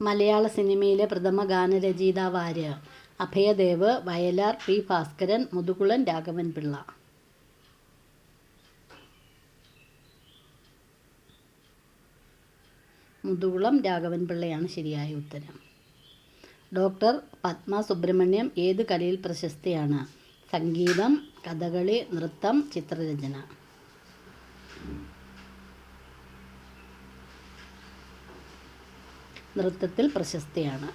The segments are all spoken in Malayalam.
മലയാള സിനിമയിലെ പ്രഥമ ഗാനരചയിതാവ് ആര്? അഭയദേവ് വയലാർ പി. ഭാസ്കരൻ മുതുകുളൻ രാഘവൻ പിള്ള. മുതുകുളം രാഘവൻ പിള്ളയാണ് ശരിയായ ഉത്തരം. ഡോക്ടർ പത്മ സുബ്രഹ്മണ്യം ഏത് കലയിൽ പ്രശസ്തിയാണ്? സംഗീതം കഥകളി നൃത്തം ചിത്രരചന. നൃത്തത്തിൽ പ്രശസ്തയാണ്.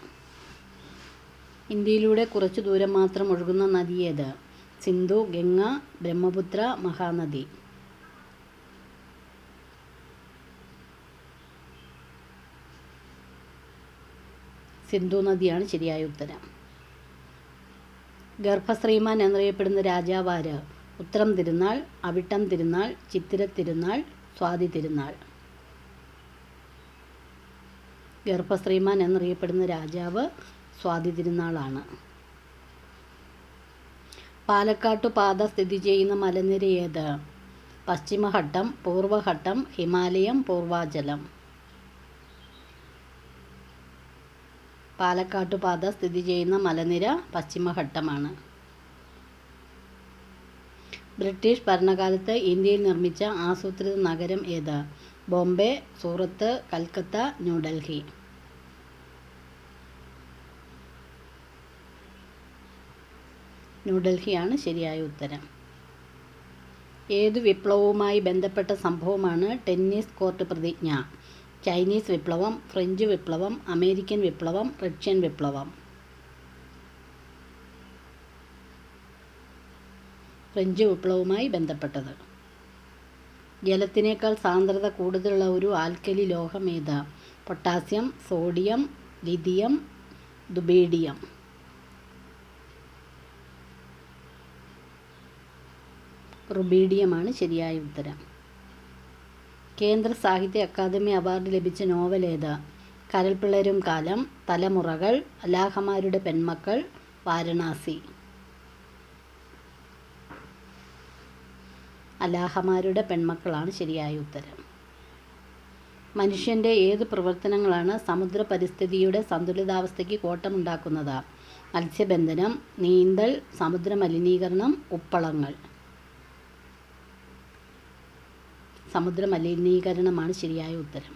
ഇന്ത്യയിലൂടെ കുറച്ചു ദൂരം മാത്രം ഒഴുകുന്ന നദി ഏത്? സിന്ധു ഗംഗ ബ്രഹ്മപുത്ര മഹാനദി. സിന്ധു നദിയാണ് ശരിയായ ഉത്തരം. ഗർഭശ്രീമാൻ എന്നറിയപ്പെടുന്ന രാജാവാര് ഉത്തരം തിരുനാൾ അവിട്ടം തിരുനാൾ ചിത്തിര തിരുനാൾ സ്വാതി തിരുനാൾ. ഗർഭശ്രീമാൻ എന്നറിയപ്പെടുന്ന രാജാവ് സ്വാതി തിരുനാളാണ്. പാലക്കാട്ടു പാത സ്ഥിതി ചെയ്യുന്ന മലനിര ഏത്? പശ്ചിമഘട്ടം പൂർവഘട്ടം ഹിമാലയം പൂർവാചലം. പാലക്കാട്ടു പാത സ്ഥിതി ചെയ്യുന്ന മലനിര പശ്ചിമഘട്ടമാണ്. ബ്രിട്ടീഷ് ഭരണകാലത്ത് ഇന്ത്യയിൽ നിർമ്മിച്ച ആസൂത്രിത നഗരം ഏത്? ബോംബെ സൂറത്ത് കൽക്കത്ത ന്യൂഡൽഹി. ന്യൂഡൽഹിയാണ് ശരിയായ ഉത്തരം. ഏതു വിപ്ലവവുമായി ബന്ധപ്പെട്ട സംഭവമാണ് ടെന്നീസ് കോർട്ട് പ്രതിജ്ഞ? ചൈനീസ് വിപ്ലവം ഫ്രഞ്ച് വിപ്ലവം അമേരിക്കൻ വിപ്ലവം റഷ്യൻ വിപ്ലവം. ഫ്രഞ്ച് വിപ്ലവവുമായി ബന്ധപ്പെട്ടത്. ജലത്തിനേക്കാൾ സാന്ദ്രത കൂടുതലുള്ള ഒരു ആൽക്കലി ലോഹം ഏതാ? Potassium sodium lithium rubidium. റുബീഡിയമാണ് ശരിയായ ഉത്തരം. കേന്ദ്ര സാഹിത്യ അക്കാദമി അവാർഡ് ലഭിച്ച നോവൽ ഏത്? കരൽപ്പിളരും കാലം തലമുറകൾ അലാഹമാരുടെ പെൺമക്കൾ വാരണാസി. അലാഹമാരുടെ പെൺമക്കളാണ് ശരിയായ ഉത്തരം. മനുഷ്യന്റെ ഏത് പ്രവർത്തനങ്ങളാണ് സമുദ്ര പരിസ്ഥിതിയുടെ സന്തുലിതാവസ്ഥയ്ക്ക് കോട്ടമുണ്ടാക്കുന്നത്? മത്സ്യബന്ധനം നീന്തൽ സമുദ്ര മലിനീകരണം ഉപ്പളങ്ങൾ. സമുദ്ര മലിനീകരണമാണ് ശരിയായ ഉത്തരം.